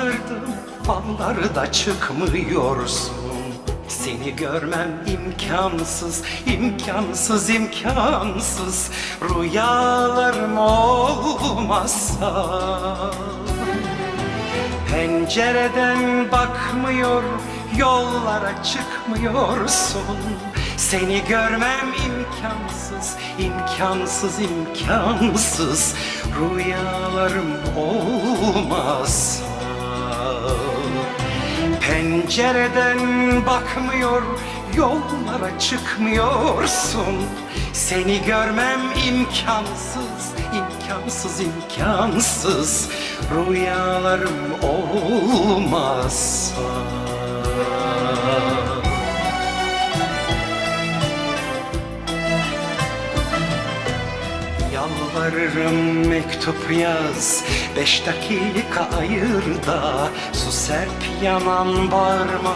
Yıldızlara baktırdım Falları da çıkmıyorsun Seni görmem imkansız imkansız imkansız Rüyalarım olmazsa Pencereden bakmıyor, yollara çıkmıyorsun. Seni görmem imkansız, imkansız, imkansız. Rüyalarım olmazsa. Pencereden bakmıyor, yollara çıkmıyorsun. Seni görmem imkansız, imkansız, imkansız. Rüyalarım olmazsa. Yalvarırım mektup yaz. Beş dakika ayır da Su serp yanan bağırma.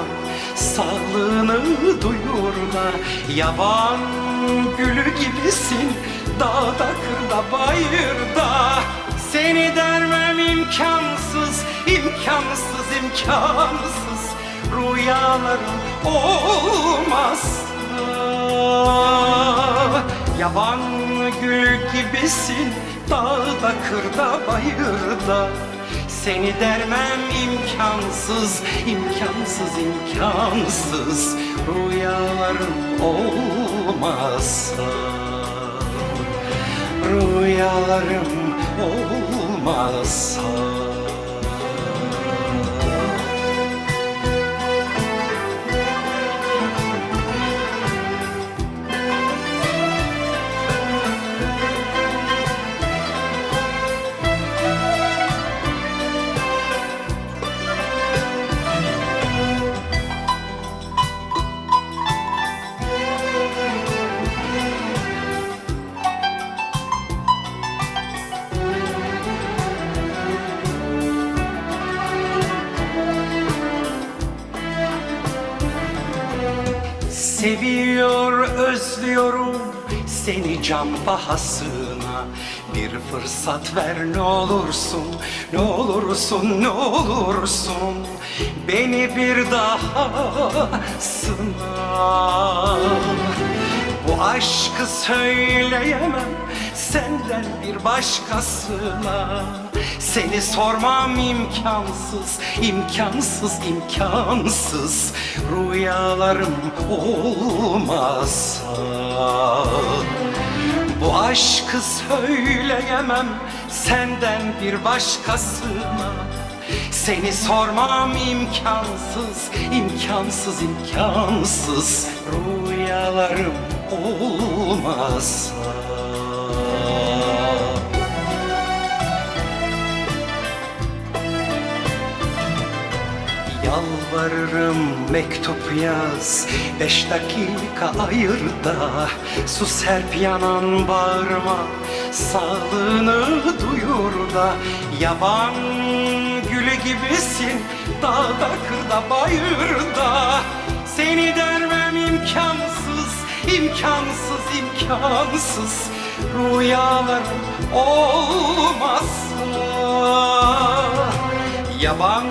Sağlığını duyur da Yaban gülü gibisin. Dağda kırda bayırda. Seni dermem imkansız imkansız imkansız. Rüyalarım olmazsa Yaban gül gibisin Dağda kırda bayırda. Seni dermem imkansız imkansız imkansız. Rüyalarım olmazsa. Rüyalarım olmazsa Seviyor, özlüyorum seni can pahasına. Bir fırsat ver ne olursun, ne olursun, ne olursun. Beni bir daha sınav Bu aşkı söyleyemem senden bir başkasına Seni sormam imkansız, imkansız, imkansız. Rüyalarım olmazsa. Bu aşkı söyleyemem senden bir başkasına. Seni sormam imkansız, imkansız, imkansız. Rüyalarım olmazsa Yalvarırım mektup yaz Beş dakika ayır da Su serp yanan bağrıma Sağlığını duyur da Yaban gülü gibisin Dağda kırda bayırda Seni dermem imkansız imkansız imkansız Rüyalarım olmazsa. Yaban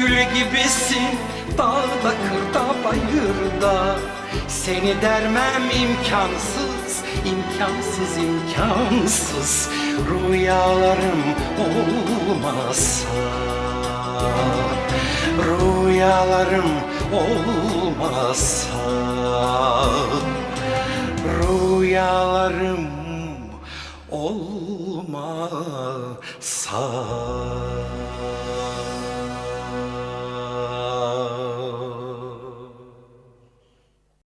gül gibisin. Dağda kırda bayırda. Seni dermem imkansız imkansız imkansız. Rüyalarım olmasa. Rüyalarım olmasa. Rüyalarım olmasa.